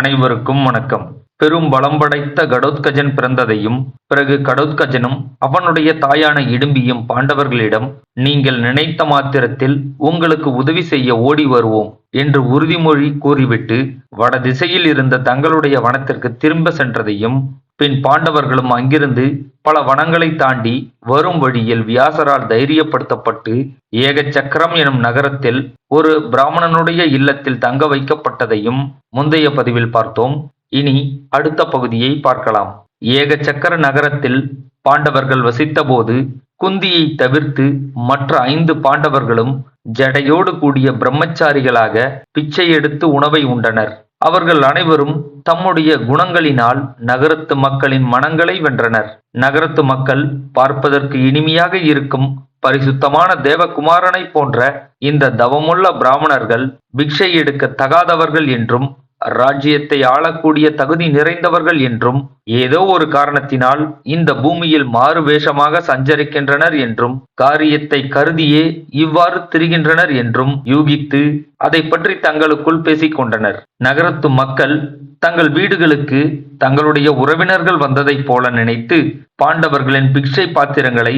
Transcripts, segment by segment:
அனைவருக்கும் வணக்கம். பெரும் பலம் படைத்த கடோத்கஜன் பிறந்ததையும் பிறகு கடோத்கஜனும் அவனுடைய தாயான இடும்பியும் பாண்டவர்களிடம் நீங்கள் நினைத்த மாத்திரத்தில் உங்களுக்கு உதவி செய்ய ஓடி வருவோம் என்று உறுதிமொழி கூறிவிட்டு வடதிசையில் இருந்த தங்களுடைய வனத்திற்கு திரும்ப சென்றதையும் பின் பாண்டவர்களும் அங்கிருந்து பல வனங்களை தாண்டி வரும் வழியில் வியாசரால் தைரியப்படுத்தப்பட்டு ஏக சக்கரம் எனும் நகரத்தில் ஒரு பிராமணனுடைய இல்லத்தில் தங்க வைக்கப்பட்டதையும் முந்தைய பதிவில் பார்த்தோம். இனி அடுத்த பகுதியை பார்க்கலாம். ஏக சக்கர நகரத்தில் பாண்டவர்கள் வசித்தபோது குந்தியை தவிர்த்து மற்ற ஐந்து பாண்டவர்களும் ஜடையோடு கூடிய பிரம்மச்சாரிகளாக பிச்சை எடுத்து உணவை உண்டனர். அவர்கள் அனைவரும் தம்முடைய குணங்களினால் நகரத்து மக்களின் மனங்களை வென்றனர். நகரத்து மக்கள் பார்ப்பதற்கு இனிமையாக இருக்கும் பரிசுத்தமான தேவகுமாரனை போன்ற இந்த தவமுள்ள பிராமணர்கள் பிக்ஷை எடுக்க தகாதவர்கள் என்றும் ராஜ்யத்தை ஆளக்கூடிய தகுதி நிறைந்தவர்கள் என்றும் ஏதோ ஒரு காரணத்தினால் இந்த பூமியில் மாறு வேஷமாக சஞ்சரிக்கின்றனர் என்றும் காரியத்தை கருதியே இவ்வாறு திரிகின்றனர் என்றும் யூகித்து அதை பற்றி தங்களுக்குள் பேசிக்கொண்டனர் நகரத்து மக்கள் தங்கள் வீடுகளுக்கு தங்களுடைய உறவினர்கள் வந்ததைப் போல நினைத்து பாண்டவர்களின் பிக்ஷை பாத்திரங்களை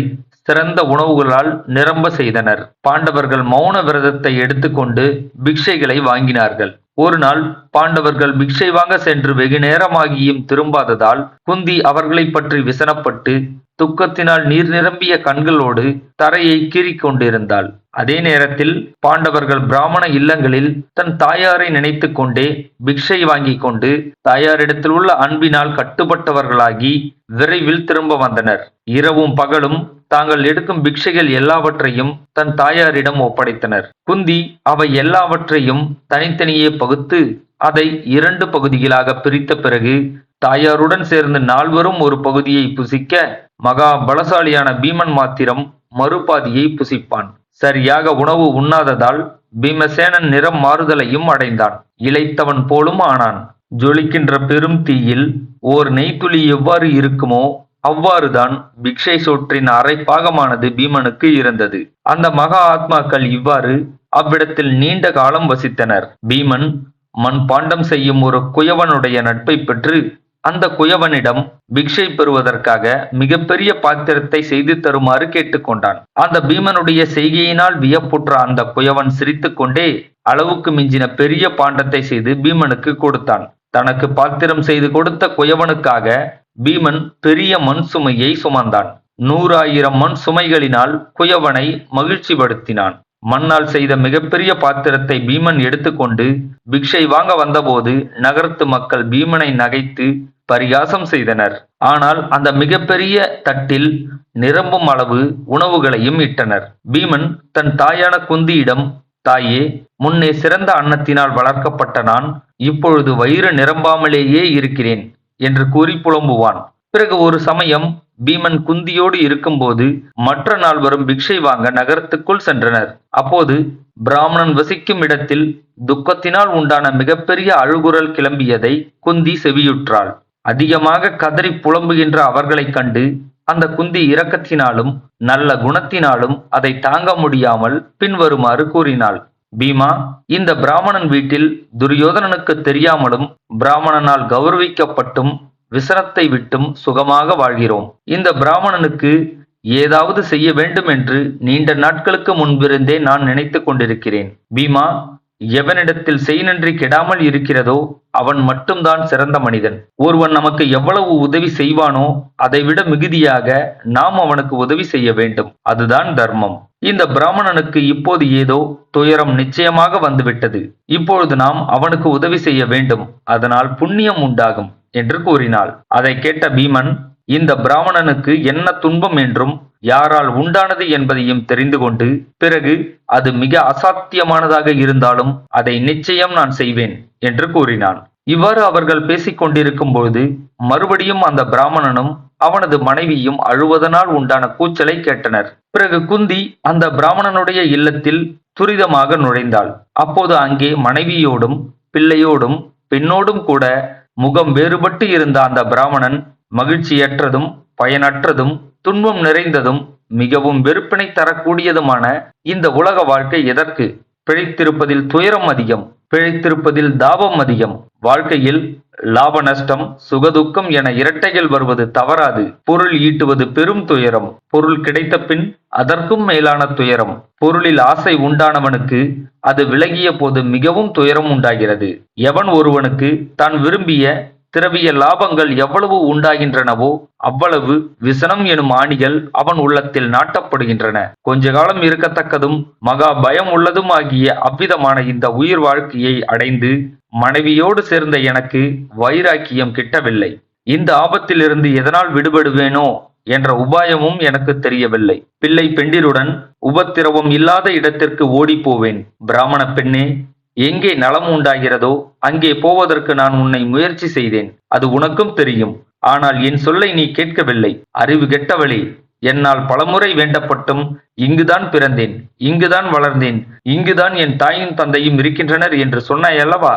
சிறந்த உணவுகளால் நிரம்ப செய்தனர். பாண்டவர்கள் மௌன விரதத்தை எடுத்துக்கொண்டு பிக்ஷைகளை வாங்கினார்கள். ஒரு நாள் பாண்டவர்கள் பிக்ஷை வாங்க சென்று வெகு நேரமாகியும் திரும்பாததால் குந்தி அவர்களை பற்றி விசனப்பட்டு துக்கத்தினால் நீர் நிரம்பிய கண்களோடு தரையை கீறிக் கொண்டிருந்தாள் அதே நேரத்தில் பாண்டவர்கள் பிராமண இல்லங்களில் தன் தாயாரை நினைத்து கொண்டே பிக்ஷை வாங்கி கொண்டு தாயாரிடத்தில் உள்ள அன்பினால் கட்டுப்பட்டவர்களாகி விரைவில் திரும்ப வந்தனர். இரவும் பகலும் தாங்கள் எடுக்கும் பிக்ஷைகள் எல்லாவற்றையும் தன் தாயாரிடம் ஒப்படைத்தனர். குந்தி அவை எல்லாவற்றையும் தனித்தனியே பகுத்து அதை இரண்டு பகுதிகளாக பிரித்த பிறகு தாயாருடன் சேர்ந்து நால்வரும் ஒரு பகுதியை புசிக்க மகா பலசாலியான பீமன் மாத்திரம் மறுபாதியை புசிப்பான். சரியாக உணவு உண்ணாததால் பீமசேனன் நிறம் மாறுதலையும் அடைந்தான். இளைத்தவன் போலும் ஆனான். ஜொலிக்கின்ற பெரும் தீயில் ஓர் நெய்த்துளி எவ்வாறு இருக்குமோ அவ்வாறுதான் பிக்ஷை சோற்றின் அரை பாகமானது பீமனுக்கு இருந்தது. அந்த மகா ஆத்மாக்கள் இவ்வாறு அவ்விடத்தில் நீண்ட காலம் வசித்தனர். பீமன் மண் பாண்டம் செய்யும் ஒரு குயவனுடைய நட்பை பெற்று அந்த குயவனிடம் பிக்ஷை பெறுவதற்காக மிகப்பெரிய பாத்திரத்தை செய்து தருமாறு கேட்டுக்கொண்டான். அந்த பீமனுடைய செய்கையினால் வியப்புற்ற அந்த குயவன் சிரித்துக்கொண்டே அளவுக்கு மிஞ்சின பெரிய பாண்டத்தை செய்து பீமனுக்கு கொடுத்தான். தனக்கு பாத்திரம் செய்து கொடுத்த குயவனுக்காக பீமன் பெரிய மண் சுமையை சுமந்தான். நூறாயிரம் மண் சுமைகளினால் குயவனை மகிழ்ச்சிப்படுத்தினான். மண்ணால் செய்த மிகப்பெரிய பாத்திரத்தை பீமன் எடுத்துக்கொண்டு பிக்ஷை வாங்க வந்தபோது நகரத்து மக்கள் பீமனை நகைத்து பரிகாசம் செய்தனர். ஆனால் அந்த மிகப்பெரிய தட்டில் நிரம்பும் அளவு உணவுகளையும் இட்டனர். பீமன் தன் தாயான குந்தியிடம் தாயே முன்னே சிறந்த அன்னத்தினால் வளர்க்கப்பட்ட நான் இப்பொழுது வயிறு நிரம்பாமலேயே இருக்கிறேன் என்று கூறி புலம்புவான். பிறகு ஒரு சமயம் பீமன் குந்தியோடு இருக்கும்போது மற்ற நால்வரும் பிக்ஷை வாங்க நகரத்துக்குள் சென்றனர். அப்போது பிராமணன் வசிக்கும் இடத்தில் துக்கத்தினால் உண்டான மிகப்பெரிய அழுகுரல் கிளம்பியதை குந்தி செவியுற்றாள். அதிகமாக கதறி புலம்புகின்ற அவர்களைக் கண்டு அந்த குந்தி இரக்கத்தினாலும் நல்ல குணத்தினாலும் அதை தாங்க முடியாமல் பின்வருமாறு கூறினாள். பீமா இந்த பிராமணன் வீட்டில் துரியோதனனுக்கு தெரியாமலும் பிராமணனால் கௌரவிக்கப்பட்டும் விசனத்தை விட்டும் சுகமாக வாழ்கிறோம். இந்த பிராமணனுக்கு ஏதாவது செய்ய வேண்டும் என்று நீண்ட நாட்களுக்கு முன்பிருந்தே நான் நினைத்து கொண்டிருக்கிறேன். பீமா எவனிடத்தில் செய் நன்றி கெடாமல் இருக்கிறதோ அவன் மட்டும்தான் சிறந்த மனிதன். ஒருவன் நமக்கு எவ்வளவு உதவி செய்வானோ அதைவிட மிகுதியாக நாம் அவனுக்கு உதவி செய்ய வேண்டும். அதுதான் தர்மம். இந்த பிராமணனுக்கு இப்போது ஏதோ துயரம் நிச்சயமாக வந்துவிட்டது. இப்பொழுது நாம் அவனுக்கு உதவி செய்ய வேண்டும். அதனால் புண்ணியம் உண்டாகும். என்று கூறினாள். அதை கேட்ட பீமன் இந்த பிராமணனுக்கு என்ன துன்பம் என்றும் யாரால் உண்டானது என்பதையும் தெரிந்து கொண்டு பிறகு அது மிக அசாத்தியமானதாக இருந்தாலும் அதை நிச்சயம் நான் செய்வேன் என்று கூறினான். இவ்வாறு அவர்கள் பேசிக் கொண்டிருக்கும் பொழுது மறுபடியும் அந்த பிராமணனும் அவனது மனைவியும் அழுவதனால் உண்டான கூச்சலை கேட்டனர். பிறகு குந்தி அந்த பிராமணனுடைய இல்லத்தில் துரிதமாக நுழைந்தாள். அப்போது அங்கே மனைவியோடும் பிள்ளையோடும் பெண்ணோடும் கூட முகம் வேறுபட்டு இருந்த அந்த பிராமணன் மகிழ்ச்சியற்றதும் பயனற்றதும் துன்பம் நிறைந்ததும் மிகவும் வெறுப்பினை தரக்கூடியதுமான இந்த உலக வாழ்க்கை எதற்கு? பிழைத்திருப்பதில் துயரம் அதிகம் பிழைத்திருப்பதில் தாபம் அதிகம். வாழ்க்கையில் லாப நஷ்டம் சுகதுக்கம் என இரட்டைகள் வருவது தவறாது. பொருள் ஈட்டுவது பெரும் துயரம். பொருள் கிடைத்த பின் அதற்கும் மேலான துயரம். பொருளில் ஆசை உண்டானவனுக்கு அது விலகிய போது மிகவும் துயரம் உண்டாகிறது. எவன் ஒருவனுக்கு தான் விரும்பிய திரவிய லாபங்கள் எவ்வளவு உண்டாகின்றனவோ அவ்வளவு விசனம் எனும் ஆணிகள் அவன் உள்ளத்தில் நாட்டப்படுகின்றன. கொஞ்ச காலம் இருக்கத்தக்கதும் மகா பயம் உள்ளதும் ஆகிய அவ்விதமான இந்த உயிர் வாழ்க்கையை அடைந்து மனைவியோடு சேர்ந்த எனக்கு வைராக்கியம் கிட்டவில்லை. இந்த ஆபத்திலிருந்து எதனால் விடுபடுவேனோ என்ற உபாயமும் எனக்கு தெரியவில்லை. பிள்ளை பெண்டிருடன் உபத்திரவம் இல்லாத இடத்திற்கு ஓடிப்போவேன். பிராமண பெண்ணே எங்கே நலம் உண்டாகிறதோ அங்கே போவதற்கு நான் உன்னை முயற்சி செய்தேன். அது உனக்கும் தெரியும். ஆனால் என் சொல்லை நீ கேட்கவில்லை. அறிவு கெட்டவளே என்னால் பலமுறை வேண்டப்பட்டும். இங்குதான் பிறந்தேன். இங்குதான் வளர்ந்தேன். இங்குதான் என் தாயும் தந்தையும் இருக்கின்றனர் என்று சொன்னாயல்லவா?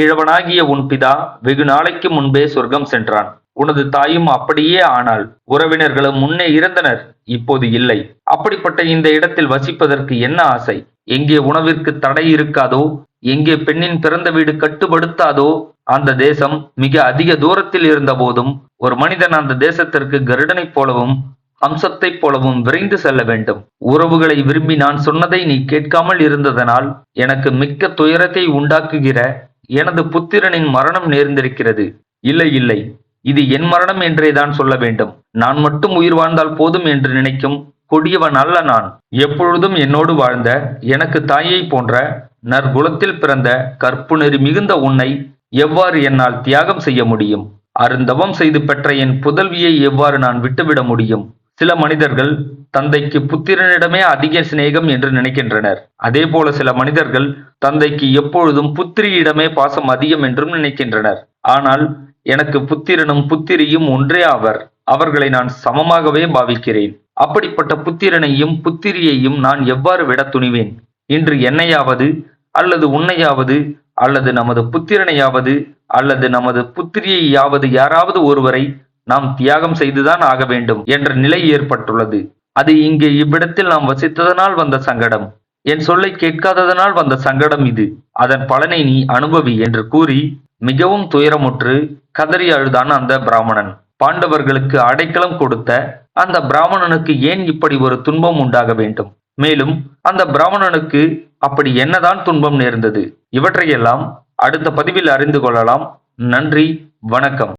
கிழவனாகிய உன் பிதா வெகு நாளைக்கு முன்பே சொர்க்கம் சென்றான். உனது தாயும் அப்படியே ஆனாள். உறவினர்களும் முன்னே இருந்தனர் இப்போது இல்லை. அப்படிப்பட்ட இந்த இடத்தில் வசிப்பதற்கு என்ன ஆசை? எங்கே உணவிற்கு தடை இருக்காதோ? எங்கே பெண்ணின் பிறந்த வீடு கட்டுப்படுத்தாதோ? அந்த தேசம் மிக அதிக தூரத்தில் இருந்த போதும் ஒரு மனிதன் அந்த தேசத்திற்கு கருடனைப் போலவும் அம்சத்தைப் போலவும் விரைந்து செல்ல வேண்டும். உறவுகளை விரும்பி நான் சொன்னதை நீ கேட்காமல் இருந்ததனால் எனக்கு மிக்க துயரத்தை உண்டாக்குகிற எனது புத்திரனின் மரணம் நேர்ந்திருக்கிறது. இல்லை இல்லை. இது என் மரணம் என்றேதான் சொல்ல வேண்டும். நான் மட்டும் உயிர் வாழ்ந்தால் போதும் என்று நினைக்கும் கொடியவன் அல்ல நான். எப்பொழுதும் என்னோடு வாழ்ந்த எனக்கு தாயை போன்ற நற்குலத்தில் பிறந்த கற்பு நெறி மிகுந்த உன்னை எவ்வாறு என்னால் தியாகம் செய்ய முடியும்? அருந்தவம் செய்து பெற்ற என் புதல்வியை எவ்வாறு நான் விட்டுவிட முடியும்? சில மனிதர்கள் தந்தைக்கு புத்திரனிடமே அதிக சிநேகம் என்று நினைக்கின்றனர். அதே போல சில மனிதர்கள் தந்தைக்கு எப்பொழுதும் புத்திரியிடமே பாசம் அதிகம் என்றும் நினைக்கின்றனர். ஆனால் எனக்கு புத்திரனும் புத்திரியும் ஒன்றே ஆவர். அவர்களை நான் சமமாகவே பாவிக்கிறேன். அப்படிப்பட்ட புத்திரனையும் புத்திரியையும் நான் எவ்வாறு விட துணிவேன்? இன்று என்னையாவது அல்லது உன்னையாவது அல்லது நமது புத்திரனையாவது அல்லது நமது புத்திரியையாவது யாராவது ஒருவரை நாம் தியாகம் செய்துதான் ஆக வேண்டும் என்ற நிலை ஏற்பட்டுள்ளது. அது இங்கே இவ்விடத்தில் நாம் வசித்ததனால் வந்த சங்கடம். என் சொல்லை கேட்காததனால் வந்த சங்கடம் இது. அதன் பலனை நீ அனுபவி என்று கூறி மிகவும் துயரமுற்று கதறி அழுதான் அந்த பிராமணன். பாண்டவர்களுக்கு அடைக்கலம் கொடுத்த அந்த பிராமணனுக்கு ஏன் இப்படி ஒரு துன்பம் உண்டாக வேண்டும்? மேலும் அந்த பிராமணனுக்கு அப்படி என்னதான் துன்பம் நேர்ந்தது? இவற்றையெல்லாம் அடுத்த பதிவில் அறிந்து கொள்ளலாம். நன்றி வணக்கம்.